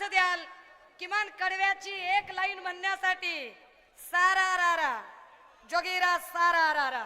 साथ द्याल. किमान कडव्याची एक लाईन म्हणण्यासाठी सारा रारा जोगीरा सारा रारा.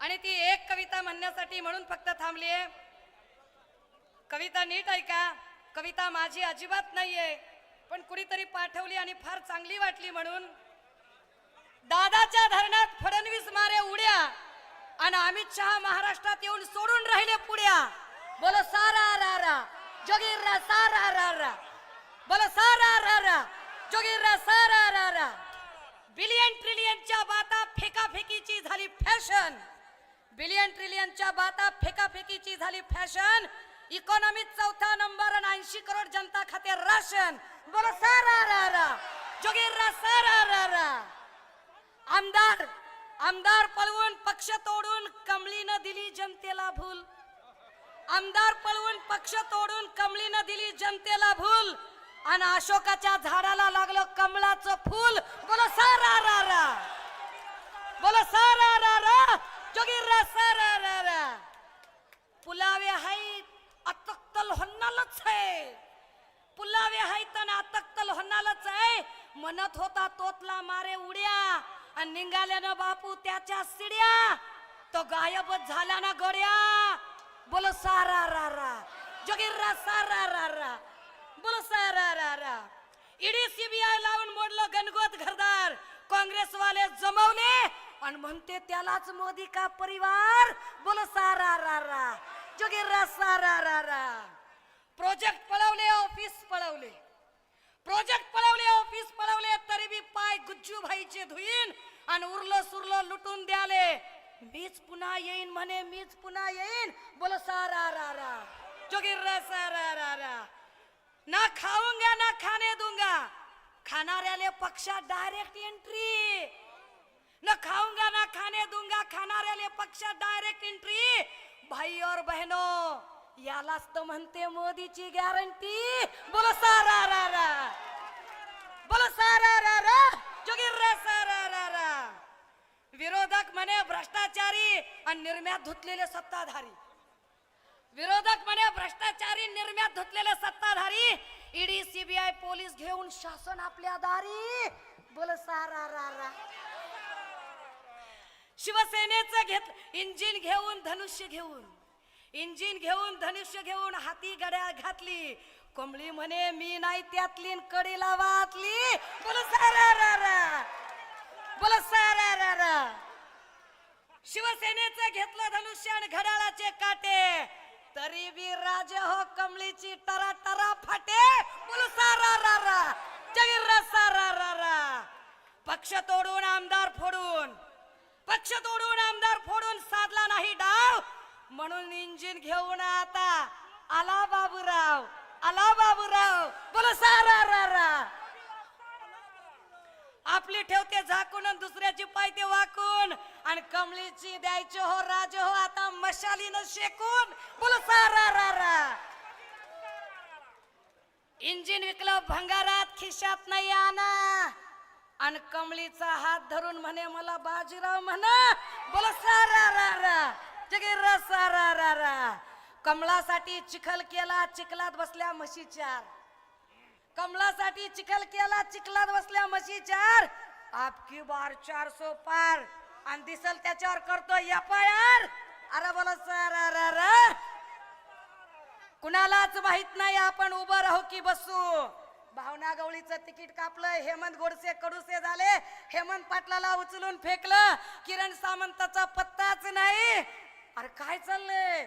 आणि ती एक कविता म्हणण्यासाठी म्हणून फक्त थांबलीये कविता नीट ऐका. कविता माझी अजिबात नाहीये पण कुणीतरी पाठवली आणि फार चांगली वाटली म्हणून. दादाच्या धरणात फडणवीस मारे उड्या आणि अमित शहा महाराष्ट्रात येऊन सोडून राहिले पुड्या. बोलो सारा रा रा सारा रा रा बोलो सारा रा रा जोगीरा सारा रा रा बिलियन ट्रिलियनच्या बाता फेकाफेकीची झाली फॅशन बिलियन ट्रिलियनच्या बाता फेकाफेकीची झाली फॅशन इकॉनॉमीत चौथा नंबर आणि ऐंशी करोड जनता खाते राशन बोलो सारा रा रा जोगीरा सारा रा रा आमदार आमदार पळवून पक्ष तोडून कमलीनं दिली जनतेला भूल आमदार पळवून पक्ष तोडून कमळीनं दिली जनतेला भूल. आणि अशोकाच्या झाडाला लागलं कमळाचं फूल. बोलो सारा रा रा बोलो सारा रा रा जोगीरा सारा रा रा पुलावे हाय अतक्तल होणालच आहे पुलावे हाईत आणि अतक्तल होणालच आहे म्हणत होता तोतला मारे उड्या. आणि निघाल्यानं बापू त्याच्या सिड्या. तो गायबच झाला ना गड्या. बोलो सारा रा रा. जोगिर्रा सारा रा रा. बोलो सारा रा रा. ईडी सीबीआय लावून मोडलं गणगोत घरदार. काँग्रेसवाले जमवले आणि म्हणते त्यालाच मोदी का परिवार? बोलो सारा रा रा. जोगिर्रा सारा रा रा. प्रोजेक्ट पळवले ऑफिस पळवले. प्रोजेक्ट पळवले ऑफिस पळवले तरी बी पाय गुज्जू भाईचे धुईन आणि उरलं सुरलं लुटून द्याले. मीच पुन्हा येईन म्हणे मीच पुन्हा येईन. बोलो सारा रा रा. जोगीरा सारा रा रा. ना खाऊंगा ना खाने दूंगा खाणाऱ्याले पक्षात डायरेक्ट एंट्री न खाऊंगा ना खाने दूंगा खाणाऱ्याले पक्षात डायरेक्ट एंट्री भाई और बहनो यालाच तर म्हणते मोदीची गॅरंटी बोलो सारा रा रा. बोलो सारा रा रा. जोगीरा रा विरोधक म्हणे भ्रष्टाचारी आणि निर्म्यात धुतलेले सत्ताधारी. विरोधक म्हणे भ्रष्टाचारी निर्म्यात धुतलेले सत्ताधारी ईडी सीबीआय पोलीस घेऊन शासन आपल्या दारी. बोल सारा रा रा. शिवसेनेचं घेत इंजिन घेऊन धनुष्य घेऊन. इंजिन घेऊन धनुष्य घेऊन हाती गड्या घातली. कोंबळी म्हणे मी नाही त्यातली न कडीला वातली बोल सारा रा रा बोल सारा रा रा शिवसेनेचं घेतलं धनुष्य आणि घड्याळाचे काटे. तरी बी राज हो कमळीची टरा टरा फाटे. बोल रा रा. जगीरा सारा रा रा. पक्ष तोडून आमदार फोडून. पक्ष तोडून आमदार फोडून साधला नाही डाव. म्हणून इंजिन घेऊन आता आला बाबूराव बोल सारा रा रा आपली ठेवते झाकून आणि दुसऱ्याची पायते वाकून. आणि कमळीची द्यायची हो राज हो आता मशालीनं शेकून. बोल सारा रा रा इंजिन विकलं भंगारात खिशात नाही आणा. आणि कमळीचा हात धरून म्हणे मला बाजीराव म्हणा. बोल सारा रा रा सारा रा रा कमळासाठी चिखल केला चिखलात बसल्या म्हशी चार कमलासाठी चिखल केला चिखलात बसल्या म्हशी चार. आपकी बार चार सो पार. आणि दिसल त्याच्यावर करतो एफ आय आर अरे बोला सर कुणालाच माहीत नाही आपण उभं राहू की बसू. भावना गवळीचं तिकीट कापलं हेमंत गोडसे कडुसे झाले. हेमंत पाटलाला उचलून फेकलं. किरण सामंताचा पत्ताच नाही. अरे काय चाललंय?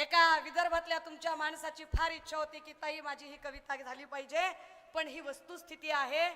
एका विदर्भातल्या तुमच्या माणसाची फार इच्छा होती की ताई माझी ही कविता झाली पाहिजे पण ही वस्तुस्थिती आहे.